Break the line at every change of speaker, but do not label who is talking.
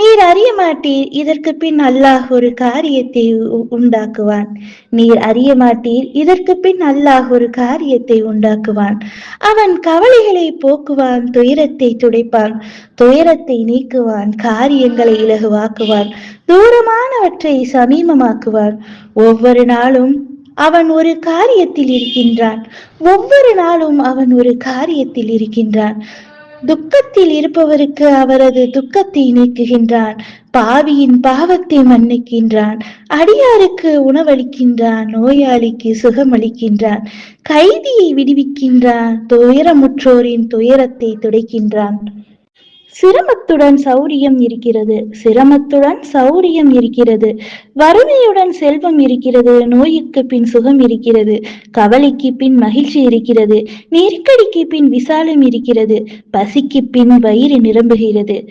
நீர் அறிய மாட்டீர். இதற்கு பின் அல்லாஹ் ஒரு காரியத்தை உண்டாக்குவான். நீர் அறிய மாட்டீர். இதற்கு பின் அல்லாஹ் ஒரு காரியத்தை உண்டாக்குவான். அவன் கவலைகளை போக்குவான் துயரத்தை துடைப்பான் துயரத்தை நீக்குவான் காரியங்களை இலகுவாக்குவான் தூரமானவற்றை சமீபமாக்குவான். ஒவ்வொரு நாளும் அவன் ஒரு காரியத்தில் இருக்கின்றான். ஒவ்வொரு நாளும் அவன் ஒரு காரியத்தில் இருக்கின்றான். துக்கத்தில் இருப்பவருக்கு அவரது துக்கத்தை நீக்குகின்றான். பாவியின் பாவத்தை மன்னிக்கின்றான். அடியாருக்கு உணவளிக்கின்றான். நோயாளிக்கு சுகமளிக்கின்றான். கைதியை விடுவிக்கின்றான். துயரமுற்றோரின் துயரத்தை துடைக்கின்றான். சிரமத்துடன் சௌரியம் இருக்கிறது. சிரமத்துடன் சௌரியம் இருக்கிறது. வறுமையுடன் செல்வம் இருக்கிறது. நோய்க்கு பின் சுகம் இருக்கிறது. கவலைக்கு பின் மகிழ்ச்சி இருக்கிறது. நெருக்கடிக்கு பின் விசாலம் இருக்கிறது. பசிக்கு பின் வயிறு நிரம்புகிறது.